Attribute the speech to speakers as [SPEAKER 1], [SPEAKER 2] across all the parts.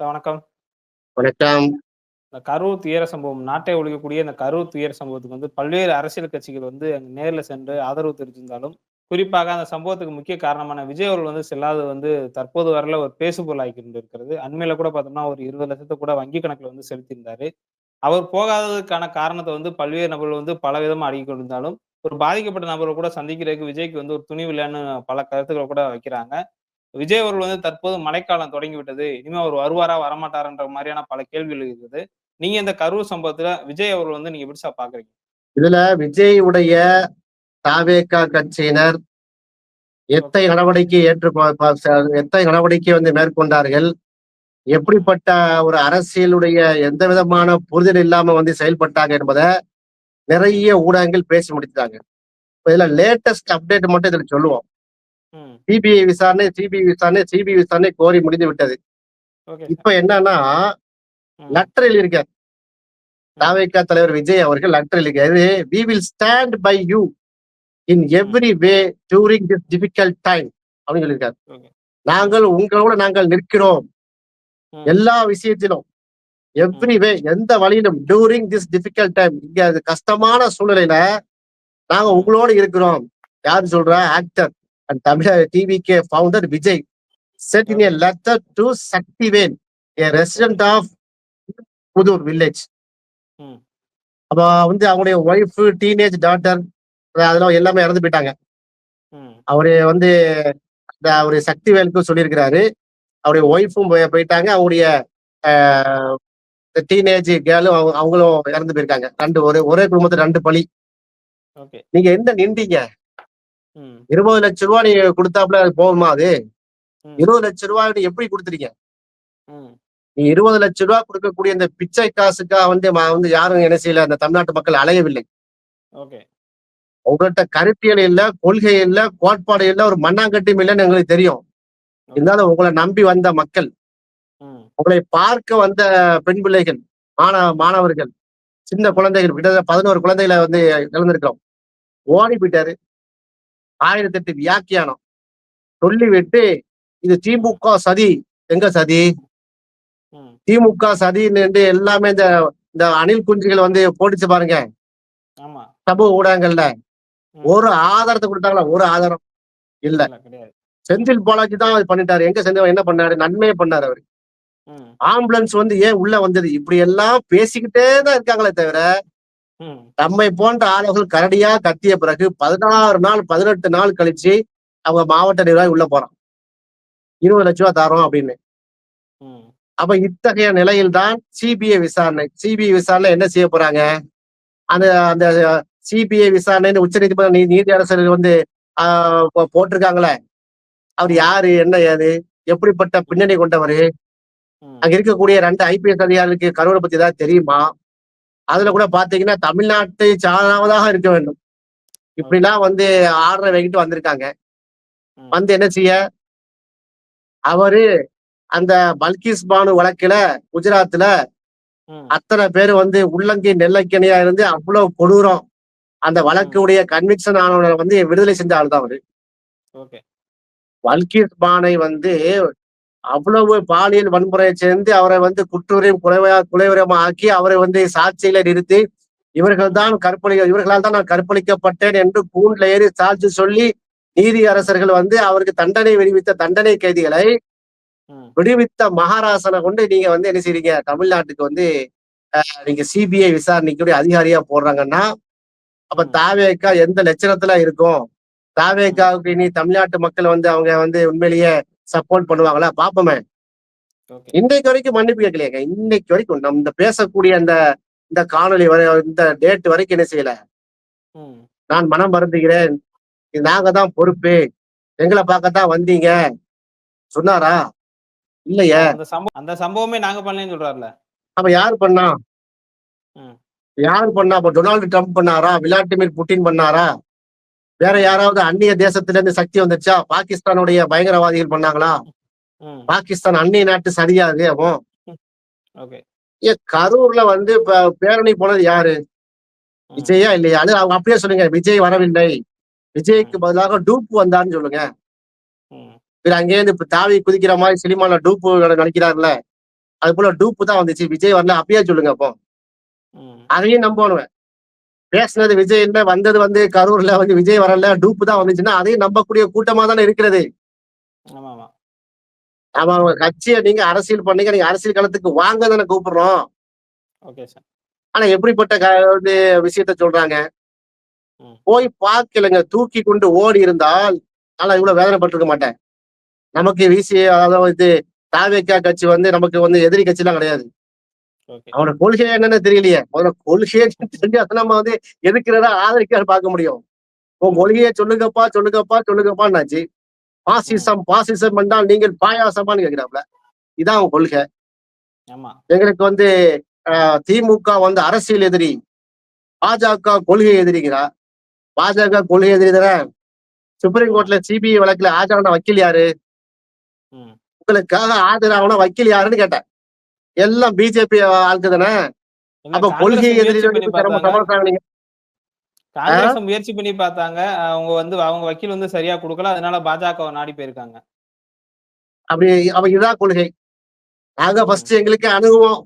[SPEAKER 1] வணக்கம்.
[SPEAKER 2] வணக்கம்.
[SPEAKER 1] இந்த கரூர் துயர சம்பவம் நாட்டை ஒழிக்கக்கூடிய இந்த கரூர் துயர சம்பவத்துக்கு வந்து பல்வேறு அரசியல் கட்சிகள் வந்து அங்க நேர்ல சென்று ஆதரவு தெரிவிச்சிருந்தாலும், குறிப்பாக அந்த சம்பவத்துக்கு முக்கிய காரணமான விஜய் அவர்கள் வந்து செல்லாதது வந்து தற்போது வரல ஒரு பேசுபொருளாகி கொண்டிருக்கிறது. அண்மையில கூட பார்த்தோம்னா, ஒரு 20,00,000 கூட வங்கி கணக்குல வந்து செலுத்தியிருந்தாரு. அவர் போகாததுக்கான காரணத்த வந்து பல்வேறு நபர்கள் வந்து பல விதமா அடுக்கிக் கொண்டிருந்தாலும், ஒரு பாதிக்கப்பட்ட நபர கூட சந்திக்கிறதுக்கு விஜய்க்கு வந்து ஒரு துணிவு இல்லன்னு பல கருத்துக்கள கூட வைக்கிறாங்க. விஜய் அவர்கள் வந்து தற்போது மழைக்காலம் தொடங்கிவிட்டது. இனிமே அவர் வருவாரா? வரமாட்டாரான்ற மாதிரியான பல கேள்விகள் இருக்குது. நீங்க இந்த கரூர் சம்பவத்துல விஜய் அவர்கள் வந்து நீங்க எப்படி பாக்குறீங்க
[SPEAKER 2] இதுல விஜய் உடைய தாவேகா கட்சியினர் எத்தனை நடவடிக்கை ஏற்று எத்தனை நடவடிக்கை வந்து மேற்கொண்டார்கள்? எப்படிப்பட்ட ஒரு அரசியலுடைய எந்த விதமான புரிதல் இல்லாம வந்து செயல்பட்டாங்க என்பதை நிறைய ஊடகங்கள் பேசி முடித்தாங்க இப்ப இதுல லேட்டஸ்ட் அப்டேட் மட்டும் இதுல சொல்லுவோம். சிபிஐ விசாரணை, சிபிஐ விசாரணை, சிபிஐ விசாரணை கோரி முடிந்து விட்டது. இப்ப. என்னன்னா. லெட்டர் எழுதியிருக்கார்.
[SPEAKER 1] ம்.
[SPEAKER 2] தாவேகா தலைவர் விஜய் அவர்கள் லெட்டர் எழுதியிருக்காரு. "We will stand by you in. Every way during this difficult time" அப்படின்னு சொல்லியிருக்காரு. நாங்கள் உங்களோடு நாங்கள் நிற்கிறோம். எல்லா விஷயத்திலும். எவ்ரி வே எந்த வழியிலும் டூரிங் திஸ் டிஃபிகல்ட் டைம் இங்க அது கஷ்டமான சூழ்நிலையில நாங்க. உங்களோடு இருக்கிறோம். யாரு சொல்றா? ஆக்டர் அண்ட் தமிழக TVK founder Vijay. Set in
[SPEAKER 1] okay.
[SPEAKER 2] Letter to Sakthivel,
[SPEAKER 1] okay.
[SPEAKER 2] Resident of Pudur village. அப்ப வந்து அவங்களுடைய ஒய்ஃப், டீனேஜ் டாட்டர் அதெல்லாம் எல்லாமே இறந்து போயிட்டாங்க.
[SPEAKER 1] ம்.
[SPEAKER 2] அவரு வந்து அந்த அவரு சக்திவேலுக்கும் சொல்லியிருக்கிறாரு. அவருடைய ஒய்ஃபும் போய் போயிட்டாங்க. அவங்களுடைய அ டீனேஜ் கேர்ளும் அவ அவங்களும் இறந்து போயிருக்காங்க. 2 ஒரே ஒரே குடும்பத்துல 2 பலி.
[SPEAKER 1] ஓகே.
[SPEAKER 2] நீங்க என்ன நின்றீங்க?
[SPEAKER 1] ம்.
[SPEAKER 2] ரூ. 20,00,000 நீங்க குடுத்தாப்புல அது போகுமா அது?
[SPEAKER 1] ம்.
[SPEAKER 2] ரூ. 20,00,000 நீ எப்படி குடுத்துறீங்க?
[SPEAKER 1] ம்.
[SPEAKER 2] நீ ரூ. 20,00,000 குடுக்கக்கூடிய இந்த பிச்சை காசுக்காக வந்து வந்து யாரும் என்ன செய்யல, அந்த தமிழ்நாட்டு மக்கள் அலையவில்லை.
[SPEAKER 1] ஓகே.
[SPEAKER 2] உங்கள்ட்ட கருத்தியல் இல்ல, கொள்கை இல்ல, கோட்பாடு இல்ல, ஒரு மண்ணாங்கட்டியும் இல்லன்னு எங்களுக்கு தெரியும். இருந்தாலும் உங்கள நம்பி வந்த மக்கள். உங்களை பார்க்க வந்த பெண் பிள்ளைகள், மாண மாணவர்கள், சின்ன. குழந்தைகள் கிட்டத்தட்ட 11 குழந்தைகள வந்து இழந்திருக்கிறோம். ஓடி போயிட்டாரு. 1008 வியாக்கியானம். சொல்லிவிட்டு, இது. திமுக சதி. எங்க சதி? திமுக சதின்னுட்டு எல்லாமே இந்த இந்த அணில் குஞ்சுகள் வந்து போட்டுச்சு பாருங்க. சமூக ஊடகங்கள்ல. ஒரு ஆதாரத்த குடுத்தாங்களா? ஒரு ஆதாரம் இல்ல. செந்தில் பாலாஜி தான் அது பண்ணிட்டாரு. எங்க செந்தில் என்ன பண்ணாரு? நன்மையே பண்ணாரு அவரு. ஆம்புலன்ஸ் வந்து ஏன் உள்ள வந்தது? இப்படி எல்லாம் பேசிக்கிட்டே தான் இருக்காங்களே தவிர,
[SPEAKER 1] ம்.
[SPEAKER 2] நம்மை போன்ற ஆளுகள் கரடியா கத்திய பிறகு 16 நாள், 18 நாள் கழிச்சு அவங்க மாவட்ட நிர்வாகி உள்ள போறான். ரூ. 20,00,000 தரோம் அப்படின்னு. அப்ப இத்தகைய நிலையில் தான் சிபிஐ விசாரணை. சிபிஐ விசாரணை என்ன செய்ய போறாங்க? அந்த அந்த சிபிஐ விசாரணைன்னு உச்சநீதிமன்ற நீ நீதியரசர்கள் வந்து ஆ போ போட்டிருக்காங்களே. அவரு. யாரு? என்ன ஏது? எப்படிப்பட்ட. பின்னணி கொண்டவரு? அங்க இருக்கக்கூடிய 2 ஐபிஎஸ் அதிகாரிகளுக்கு கரூர பத்தி ஏதாவது தெரியுமா? அதுல. கூட பாத்தீங்கன்னா, தமிழ்நாட்டை சார்ந்தவதாக இருக்க வேண்டும்.
[SPEAKER 1] ஓகே.
[SPEAKER 2] இப்படிலாம் வந்து ஆர்டர் வாங்கிட்டு வந்திருக்காங்க. வந்து என்ன செய்ய? அவரு அந்த பல்கிஸ் பானு வழக்குல குஜராத்ல. அத்தன பேரு வந்து உள்ளங்கை நெல்லைக்கனியா இருந்து அவ்வளவு கொடூரம். அந்த. வழக்குடைய கன்விக்ஷன் ஆனவன வந்து விடுதலை செஞ்ச ஆள் தான் அவரு. பல்கிஸ் பானை வந்து அவ்வளவு பாலியல் வன்முறையை சேர்ந்து அவரை வந்து குற்றூரையும் குலைவா குலைவரமா ஆக்கி அவரை வந்து சாட்சியில நிறுத்தி இவர்கள். தான் கற்பழி இவர்களால் தான் நான் கற்பழிக்கப்பட்டேன் என்று கூண்டுல ஏறி சாட்சி சொல்லி நீதி அரசர்கள் வந்து அவருக்கு தண்டனை விடுவித்த தண்டனை கைதிகளை. விடுவித்த மகாராசனை கொண்டு நீங்க வந்து என்ன செய்றீங்க? தமிழ்நாட்டுக்கு வந்து நீங்க சிபிஐ விசாரணைக்குடைய அதிகாரியா போடுறாங்கன்னா, அப்ப
[SPEAKER 1] ம்.
[SPEAKER 2] தாவேகா எந்த லட்சணத்துல இருக்கும்?
[SPEAKER 1] ம்.
[SPEAKER 2] தாவேகாவுக்கு இனி தமிழ்நாட்டு மக்கள் வந்து அவங்க வந்து உண்மையிலேயே சப்போர்ட் பண்ணுவாங்களா? பாப்போமே. இன்னைக்கு வரைக்கும் மன்னிப்பு கேட்கலையேங்க. இன்னைக்கு வரைக்கும் நம்ம பேசக்கூடிய அந்த இந்த காணொளி வரை இந்த டேட் வரைக்கும் என்ன செய்யல? நான் மனம் வருந்துகிறேன். இது நாங்க தான் பொறுப்பு. எங்கள பார்க்கத்தான் வந்தீங்க. சொன்னாரா? இல்லையே.
[SPEAKER 1] அந்த சம்பவம் அந்த சம்பவமே நாங்க பண்ணலன்னு சொல்றாருல்ல.
[SPEAKER 2] அப்ப யாரு பண்ணா? யாரு பண்ணா? அப்ப டொனால்டு ட்ரம்ப் பண்ணாரா? விளாடிமிர் புட்டின் பண்ணாரா? வேற யாராவது அந்நிய தேசத்துல இருந்து சக்தி வந்துச்சா? பாகிஸ்தானுடைய பயங்கரவாதிகள் பண்ணாங்களா? பாகிஸ்தான் அந்நிய நாட்டு சதியா அது அப்போ?
[SPEAKER 1] ம். ஓகே.
[SPEAKER 2] ஏன் கரூர்ல வந்து பேரணி போனது யாரு? விஜயா இல்லையா? அது அவங்க அப்படியே சொல்லுங்க. விஜய் வரவில்லை. விஜய்க்கு. பதிலாக டூப் வந்தார்ன்னு சொல்லுங்க. இவரு அங்கேருந்து இப்ப தாவி குதிக்கிற மாரி சினிமால டூப்பு நடிக்கிறார்ல. அது போல டூப்பு தான் வந்துச்சு விஜய் வரல அப்பயே சொல்லுங்க அப்போ. அதையும் நம்பணுவேன் பேசுனது விஜய் இல்ல வந்தது வந்து கரூர்ல வந்து விஜய் வரல டூப்பு தான் வந்துச்சுன்னா அதையும் நம்பக்கூடிய கூட்டமா தானே இருக்கிறது
[SPEAKER 1] ஆமா
[SPEAKER 2] கட்சியை நீங்க அரசியல் பண்ணீங்க நீங்க அரசியல் களத்துக்கு வாங்க தானே கூப்பிடுறோம். ஆனா எப்படிப்பட்ட வந்து விஷயத்த சொல்றாங்க. போய் பார்க்கலங்க தூக்கி கொண்டு ஓடி இருந்தால் நான் இவ்வளவு வேதனைப்பட்டிருக்க மாட்டேன். நமக்கு விசி அதாவது தாவேக்கா கட்சி வந்து நமக்கு வந்து எதிரி கட்சி எல்லாம் கிடையாது. அவனோட கொள்கை என்னன்னு தெரியலையே. முதல்ல கொள்கையை தெரிஞ்சு நம்ம வந்து எதுக்கிறதா ஆதரிக்கிறத பார்க்க முடியும். உன் கொள்கையை சொல்லுங்கப்பா சொல்லுங்கப்பா சொல்லுங்கப்பான்னாச்சு. பாசிசம் பாசிசம் என்றால் நீங்கள் பாயாசமான்னு கேட்கிறாப்ல இதான் அவன் கொள்கை. எங்களுக்கு வந்து திமுக வந்து அரசியல் எதிரி. பாஜக கொள்கை எதிரிங்கிறா. பாஜக கொள்கை எதிரி தானே. சுப்ரீம் கோர்ட்ல சிபிஐ வழக்குல ஆஜரான வக்கீல் யாரு. உங்களுக்காக ஆஜராகணும் வக்கீல் யாருன்னு கேட்டேன். எல்லாம் பிஜேபி ஆளுக்கு தானே? அப்ப கொள்கை எதிரி
[SPEAKER 1] காங்கிரஸ் முயற்சி பண்ணி பார்த்தாங்க. அவங்க வந்து அவங்க வக்கீல் வந்து சரியா கொடுக்கல. அதனால பாஜக நாடி போயிருக்காங்க.
[SPEAKER 2] அப்படி அவ இதான் கொள்கை. நாங்க ஃபர்ஸ்ட் எங்களுக்கு அணுகுவோம்.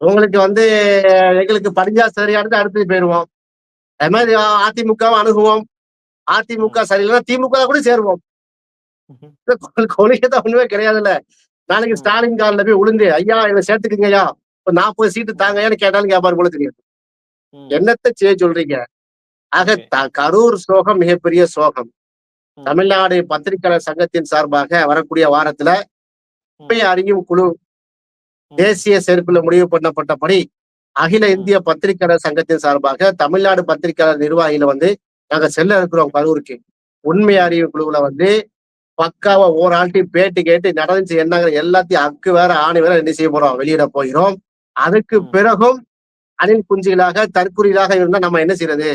[SPEAKER 2] உங்களுக்கு வந்து எங்களுக்கு படிஞ்சா சரியானது அடுத்து போயிருவோம் அது மாதிரி அதிமுகவும் அணுகுவோம். அதிமுக சரியில்லைன்னா திமுக கூட சேருவோம். கொள்கை தான் ஒண்ணுமே கிடையாதுல்ல. நாளைக்கு. ஸ்டாலின் காலில் போய் உளுந்து ஐயா இதை சேர்த்துக்குங்கய்யா ஒரு நாற்பது சீட்டு தாங்கயான்னு கேட்டாலும் கேட்பாரு போல தெரியும். என்னத்தை செய்ய சொல்றீங்க ஆக கரூர் சோகம் மிகப்பெரிய சோகம். தமிழ்நாடு பத்திரிகையாளர் சங்கத்தின் சார்பாக வரக்கூடிய வாரத்துல உண்மை அறியும் குழு. தேசிய செருப்புல முடிவு பண்ணப்பட்டபடி அகில. இந்திய பத்திரிகையாளர் சங்கத்தின் சார்பாக தமிழ்நாடு பத்திரிகையாளர் நிர்வாகிகளை வந்து நாங்க செல்ல இருக்கிறோம் கரூருக்கு உண்மை அறிவு குழுவுல வந்து பக்காவா ஓராள்கிட்ட பேட்டி கேட்டு நடந்துச்சு என்னங்கிற எல்லாத்தையும் அக்கு வேற ஆணி வேற என்ன செய்ய போறோம்? வெளியிட போகிறோம் அதுக்கு. பிறகும் அணில் குஞ்சுகளாக தற்குறிகளாக இருந்தா நம்ம என்ன செய்யறது.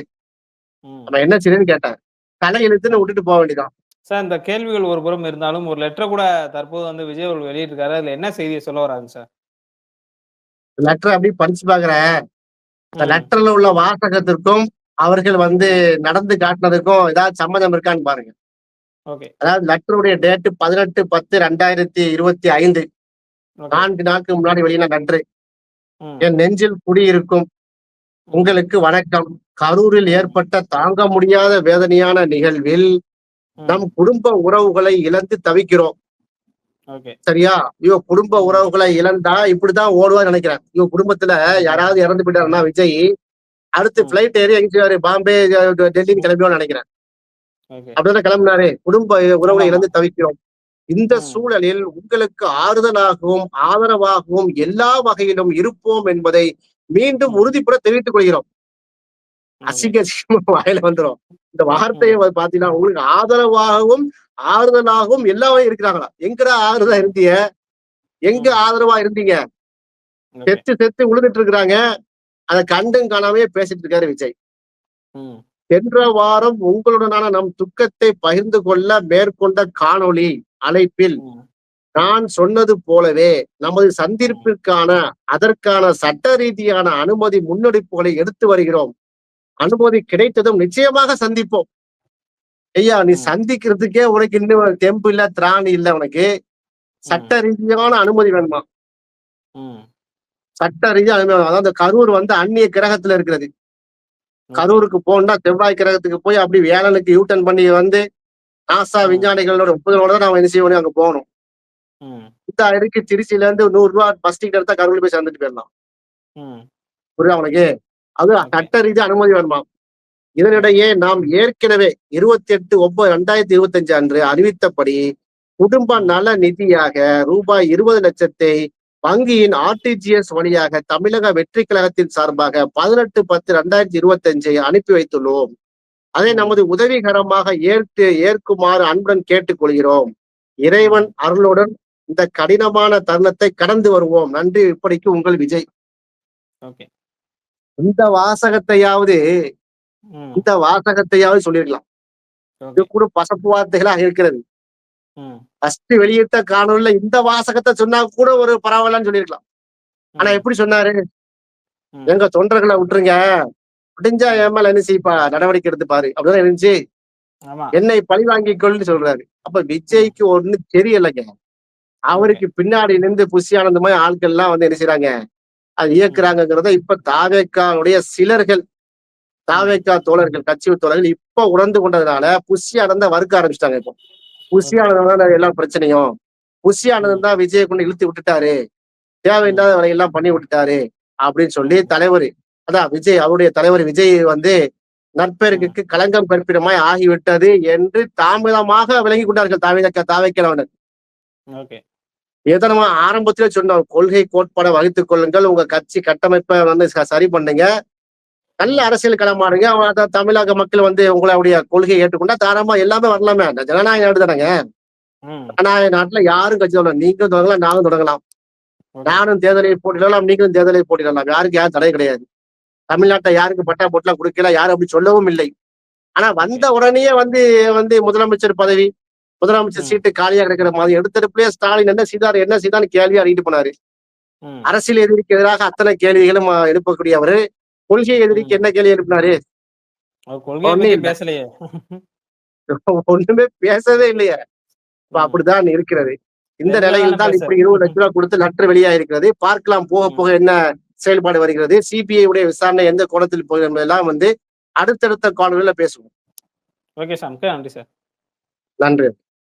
[SPEAKER 2] நம்ம என்ன செய்யறதுன்னு கேட்டேன். தலையெழுத்துன்னு விட்டுட்டு போக வேண்டியதான்
[SPEAKER 1] சார் இந்த கேள்விகள் ஒரு புறம் இருந்தாலும் ஒரு லெட்டர் கூட தற்போது வந்து விஜய் அவர்கள் வெளியிட்டிருக்காரு. அதுல என்ன செய்தியை சொல்ல வராங்க சார்?
[SPEAKER 2] லெட்டர் அப்படி படிச்சு பாக்குறேன். இந்த. லெட்டர்ல உள்ள வாசகத்திற்கும் அவர்கள் வந்து நடந்து காட்டினதுக்கும் ஏதாவது சம்மதம் இருக்கான்னு பாருங்க. அதாவது லெட்டருடைய டேட் பதினெட்டு பத்து ரெண்டாயிரத்தி இருபத்தி ஐந்து. நான்கு நாட்களுக்கு முன்னாடி வெளியின லெட்டர்.
[SPEAKER 1] ம்.
[SPEAKER 2] என் நெஞ்சில் குடியிருக்கும் உங்களுக்கு வணக்கம். கரூரில் ஏற்பட்ட தாங்க முடியாத வேதனையான நிகழ்வில். நம் குடும்ப உறவுகளை இழந்து தவிக்கிறோம். சரியா? இவ குடும்ப உறவுகளை இழந்தா இப்படிதான் ஓடுவான்னு நினைக்கிறேன். இவ குடும்பத்துல யாராவது இறந்து போயிட்டாருன்னா விஜய் அடுத்து. பிளைட் ஏறி எங்கேயாரு பாம்பே டெல்லின்னு கிளம்பியோன்னு நினைக்கிறேன். அப்படிதான் கிளம்பினாரு. குடும்ப உறவுகளை. இழந்து தவிக்கிறோம். இந்த. சூழலில் உங்களுக்கு ஆறுதலாகவும் ஆதரவாகவும் எல்லா வகையிலும் இருப்போம் என்பதை மீண்டும். உறுதிப்பட தெரிவித்துக் கொள்கிறோம். அசிங்க வாயில வந்துரும். இந்த வார்த்தையை பாத்தீங்கன்னா உங்களுக்கு ஆதரவாகவும் ஆறுதலாகவும் எல்லாமே இருக்கிறாங்களா? எங்கடா ஆறுதலா இருந்தீங்க? எங்க. ஆதரவா இருந்தீங்க? செத்து செத்து விழுந்துட்டு இருக்கிறாங்க. அதை கண்டும் காணாமே பேசிட்டு இருக்காரு விஜய். சென்ற வாரம் உங்களுடனான நம் துக்கத்தை பகிர்ந்து கொள்ள மேற்கொண்ட காணொளி அழைப்பில். நான் சொன்னது போலவே நமது சந்திப்பிற்கான அதற்கான சட்ட ரீதியான அனுமதி முன்னெடுப்புகளை எடுத்து வருகிறோம் அனுமதி கிடைத்ததும் நிச்சயமாக சந்திப்போம் ஐயா நீ. சந்திக்கிறதுக்கே உனக்கு இன்னும் தெம்பு இல்ல திராணி இல்ல உனக்கு சட்ட ரீதியான அனுமதி வேணுமா. சட்ட ரீதியான அனுமதி. அதாவது கரூர் வந்து அந்நிய கிரகத்துல இருக்கிறது கரூருக்கு போனா செவ்வாய் கிரகத்துக்கு போய் அப்படி வேலனுக்கு யூட்டன் பண்ணி வந்து நாசா. விஞ்ஞானிகளோட ஒப்புதலோட தான் நாம என்ன செய்யணும் அங்க போகணும். இந்த இருக்கு திருச்சியில இருந்து நூறு ரூபா பஸ் டிக்கெட் எடுத்தா கரூர் போய் சேர்ந்துட்டு போயிடலாம். புரியுதா உனக்கு அது. சட்ட ரீதியா அனுமதி வேணுமா இதனிடையே நாம் ஏற்கனவே இருபத்தி எட்டு ஒன்பது ரெண்டாயிரத்தி இருபத்தி அஞ்சு அன்று அறிவித்தபடி குடும்ப. நல நிதியாக ரூபாய் இருபது லட்சத்தை வங்கியின் ஆர்டிஜிஎஸ் வழியாக தமிழக வெற்றி கழகத்தின் சார்பாக பதினெட்டு பத்து ரெண்டாயிரத்தி இருபத்தி அஞ்சை அனுப்பி வைத்துள்ளோம். அதை. நமது உதவிகரமாக ஏற்று ஏற்குமாறு அன்புடன் கேட்டுக்கொள்கிறோம். இறைவன் அருளுடன் இந்த கடினமான தருணத்தை கடந்து வருவோம். நன்றி. இப்படிக்கு உங்கள் விஜய். இந்த வாசகத்தையாவது. இந்த வாசகத்தையாவது சொல்லிருக்கலாம் இது கூட பசப்பு வார்த்தைகளா இருக்கிறது. ஃபர்ஸ்ட் வெளியிட்ட காணொலியில இந்த வாசகத்தை சொன்னா கூட ஒரு பரவாயில்லன்னு சொல்லியிருக்கலாம். ஆனா. எப்படி சொன்னாரு. எங்க தொண்டர்களை விட்டுருங்க. முடிஞ்சா என் மேல என்ன செய்ப்பா? நடவடிக்கை எடுத்து பாரு. அப்படிதான் இருந்துச்சு. என்னை பழி வாங்கிக்கொள்னு சொல்றாரு. அப்ப விஜய்க்கு ஒண்ணு தெரியலைங்க. அவருக்கு பின்னாடி நின்று புஷி மாதிரி ஆட்கள் எல்லாம் வந்து என்ன செய்றாங்க? அது இயக்குறாங்கிறத இப்ப தாவேக்காவுடைய சிலர்கள் தாவேக்கா தோழர்கள் கட்சி தோழர்கள் இப்ப உணர்ந்து கொண்டதுனால புஷி ஆனந்த வறுக்க ஆரம்பிச்சிட்டாங்க இப்போ. புஷி ஆனந்தம் தான் எல்லா பிரச்சனையும். புஷி ஆனந்தம் தான் விஜயை கொண்டு இழுத்து விட்டுட்டாரு. தேவையில்லாத வேலையெல்லாம் பண்ணி விட்டுட்டாரு அப்படின்னு சொல்லி தலைவர் அதான் விஜய் அவருடைய தலைவர் விஜய் வந்து நற்பெருக்குக்கு களங்கம் கற்பிடமாய் ஆகிவிட்டது என்று தாமதமாக விளங்கி கொண்டார்கள் தாவேக்கா தாவேக்கிறவனர் நம்ம ஆரம்பத்திலே சொன்னோம் கொள்கை கோட்பாடை வகுத்துக் கொள்ளுங்கள். உங்க கட்சி கட்டமைப்பை வந்து சரி பண்ணுங்க. நல்ல அரசியல் களமாடுங்க அவ- அதான் தமிழக மக்கள் வந்து உங்களுடைய கொள்கையை ஏற்றுக்கொண்டா தாராளமா எல்லாமே வரலாமே. அந்த ஜனநாயக நாடு தானேங்க. ஜனநாயக நாட்டுல யாரும் கட்சி தொடங்கலாம் நீங்களும் தொடங்கலாம் நானும் தொடங்கலாம். நானும் தேர்தலில் போட்டிடலாம் நீங்களும் தேர்தலில் போட்டிடலாம் யாருக்கு யாரும் தடை கிடையாது. தமிழ்நாட்டை யாருக்கு பட்டா போட்டுலாம் கொடுக்கல யாரும் அப்படி சொல்லவும் இல்லை. ஆனா வந்த உடனே வந்து வந்து முதலமைச்சர் பதவி முதலமைச்சர். சீட்டு காலியா இருக்கிற மாதிரி எடுத்தடுப்புலயே ஸ்டாலின் என்ன செய்தார் என்ன செய்தான்னு கேள்வி அறிவிட்டு போனாரு. அரசியல் எதிரிக்கு எதிராக அத்தனை கேள்விகளும் எழுப்பக்கூடியவர். கொள்கை எதிரிக்கு என்ன கேள்வி எழுப்பினாரு.
[SPEAKER 1] பேசலையே.
[SPEAKER 2] ஒண்ணுமே பேசவே இல்லையே. அப்படிதான் இருக்கிறது. இந்த நிலையில் தான். இப்படி இருபது லட்ச ரூபாய் கொடுத்து லற்று வெளியா இருக்கிறது பார்க்கலாம் போக போக என்ன செயல்பாடு வருகிறது. சிபிஐ உடைய விசாரணை எந்த கோணத்தில் போகிறது என்பதெல்லாம் வந்து அடுத்தடுத்த காணொலியில பேசுவோம்.
[SPEAKER 1] ஓகே சார் நன்றி சார்.
[SPEAKER 2] நன்றி.